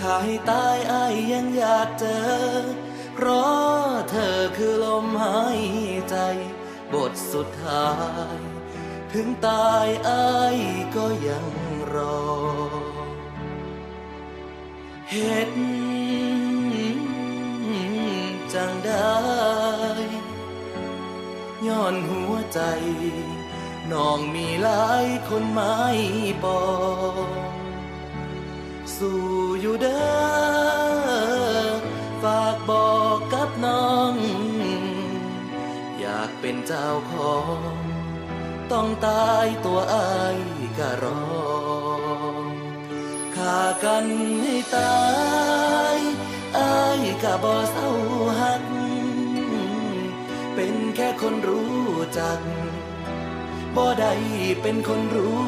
ขายตายอายยังอยากเจอ เพราะเธอคือลมหายใจ บทสุดท้าย ถึงตายอายก็ยังรอ เห็นจังได้ย้อนหัวใจน้องมีหลายคนไม้ปอง สู่อยู่เด้อฝากบอกกับน้อง อยากเป็นเจ้าของ ต้องตายตัวอายก็รอฆ่ากันให้ตายอายก็บ่เศร้าหัก เป็นแค่คนรู้จักบ่ได้เป็นคนรู้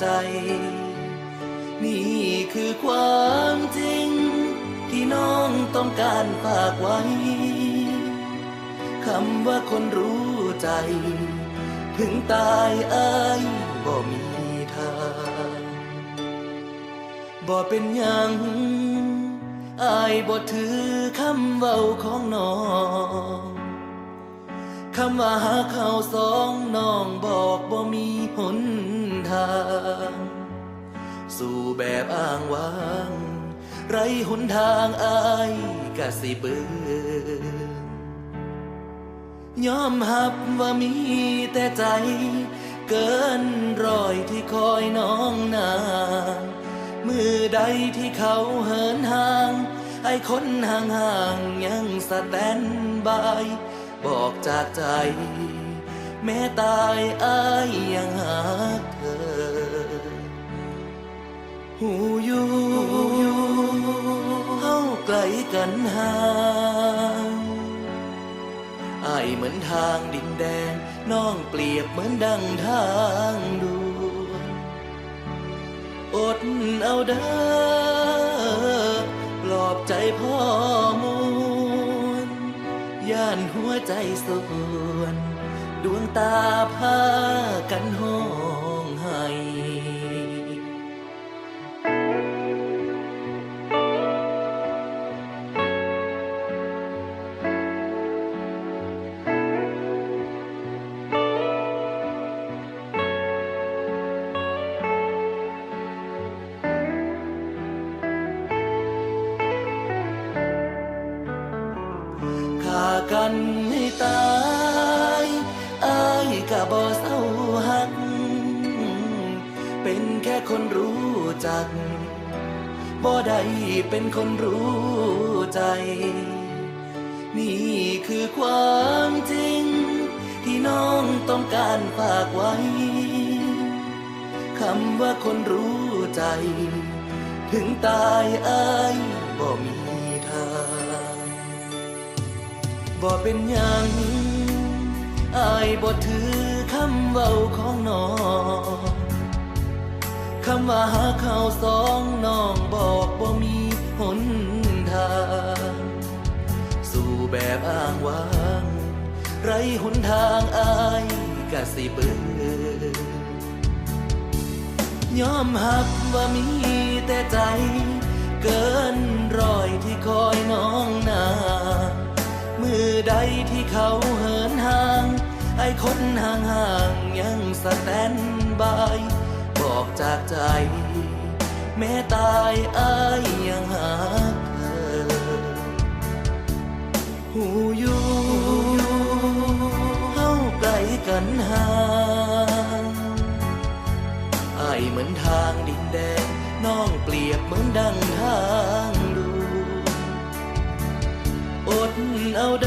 ใจ นี่คือความจริง ที่น้องต้องการฝากไว้ คำว่าคนรู้ใจ ถึงตายอายบ่มีทางบ่เป็นยังอายบ่ถือคำเว้าของน้องคำว่าหาเขาสองน้องบอกบ่มีหนทาง สู่แบบอ้างว้าง ไรหนทางอายกะสิเบือยอมหับว่ามีแต่ใจ เกินรอยที่คอยน้องนางมือใดที่เขาเหินห่าง ไอ้คนห่างห่างๆยังสแตนบาย บอกจากใจ แม้ตายอายยังหาเธอ หูอยู่เฮาไกลกันห่างอายเหมือนทางดินแดนน้องเปรียบเหมือนดังทางด่วนอดเอาเด้อปลอบใจพ่อมวลย่านหัวใจส่วน ดวงตาพากันห้องไห้ ฆ่ากันให้ตายอายกะบ่เศร้าหัก เป็นแค่คนรู้จัก บ่ได้เป็นคนรู้ใจ นี่คือความจริง ที่น้องต้องการฝากไว้ คำว่าคนรู้ใจ ถึงตายอายบ่มี บ่เป็นหยังอายบ่ถือคำเว้าของน้องคำว่าหาเขาวสองน้องบอกบ่มีหนทาง สู่แบบอ้างว้าง ไรหนทางอายกะสิเบือยอมหับว่ามีแต่ใจ เกินรอยที่คอยน้องนา ใดที่เขาเหินห่าง ไอ้คนห่างห่างๆยังสแตนบาย บอกจากใจ แม้ตายอายยังหาเธอหูอยู่เฮาไกลกันห่างไอายเหมือนทางดินแดนน้องเปรียบเหมือนดังทาง ดูอด